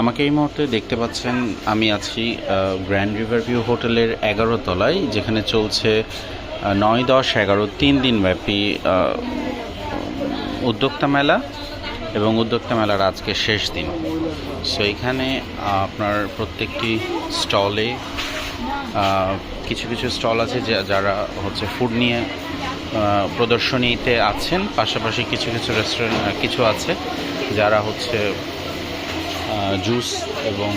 আমাকে এই মুহূর্তে দেখতে পাচ্ছেন, আমি আছি গ্র্যান্ড রিভার ভিউ হোটেলের এগারো তলায়, যেখানে চলছে নয় দশ এগারো তিন দিন ব্যাপী উদ্যোক্তা মেলা এবং উদ্যোক্তা মেলার আজকে শেষ দিন। সো এখানে আপনার প্রত্যেকটি স্টলে কিছু কিছু স্টল আছে যারা হচ্ছে ফুড নিয়ে প্রদর্শনীতে আছেন, পাশাপাশি কিছু কিছু রেস্টুরেন্ট কিছু আছে যারা হচ্ছে জুস এবং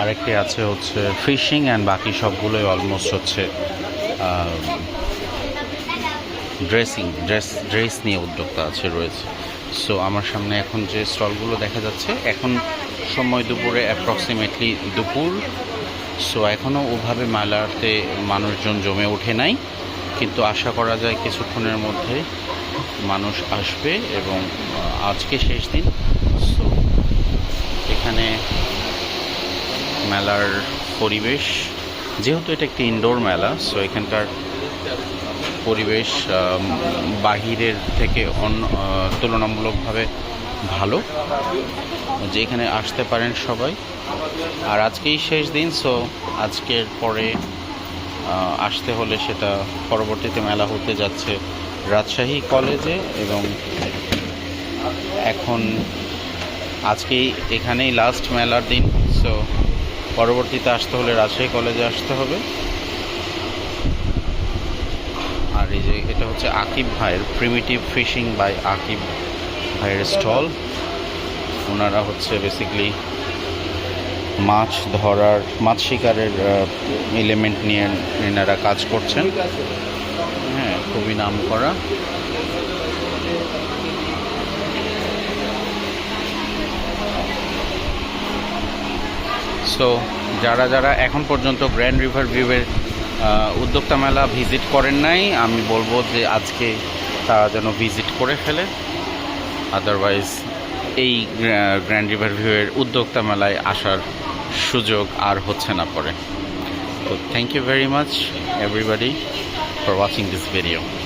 আরেকটি আছে হচ্ছে ফিশিং অ্যান্ড বাকি সবগুলোই অলমোস্ট হচ্ছে ড্রেসিং ড্রেস ড্রেস নিয়ে উদ্যোক্তা আছে, রয়েছে। সো আমার সামনে এখন যে স্টলগুলো দেখা যাচ্ছে, এখন সময় দুপুরে অ্যাপ্রক্সিমেটলি দুপুর। সো এখনও ওভাবে মেলাতে মানুষজন জমে ওঠে নাই, কিন্তু আশা করা যায় কিছুক্ষণের মধ্যে মানুষ আসবে এবং আজকে শেষ দিন। সো এখানে মেলার পরিবেশ, যেহেতু এটা একটি ইনডোর মেলা সো এখানকার পরিবেশ বাহিরের থেকে অন্য তুলনামূলকভাবে ভালো, যে এখানে আসতে পারেন সবাই। আর আজকেই শেষ দিন সো আজকের পরে আসতে হলে সেটা পরবর্তীতে মেলা হতে যাচ্ছে রাজশাহী কলেজে এবং এখন আজকেই এখানেই লাস্ট মেলার দিন সো পরবর্তীতে আসতে হলে রাজশাহী কলেজে আসতে হবে। আর এই যে এটা হচ্ছে আকিব ভাইয়ের প্রিমিটিভ ফিশিং বাই আকিব ভাইয়ের স্টল ওনারা হচ্ছে বেসিক্যালি মাছ ধরার, মাছ শিকারের এলিমেন্ট নিয়ে এনারা কাজ করছেন। হ্যাঁ খুবই নাম করা সো যারা যারা এখন পর্যন্ত গ্র্যান্ড রিভার ভিউয়ের উদ্যোক্তা মেলা ভিজিট করেন নাই, আমি বলব যে আজকে তারা যেন ভিজিট করে ফেলে। আদারওয়াইজ এই গ্র্যান্ড রিভার ভিউয়ের উদ্যোক্তা মেলায় আসার সুযোগ আর হচ্ছে না পরে। তো thank you very much everybody for watching this video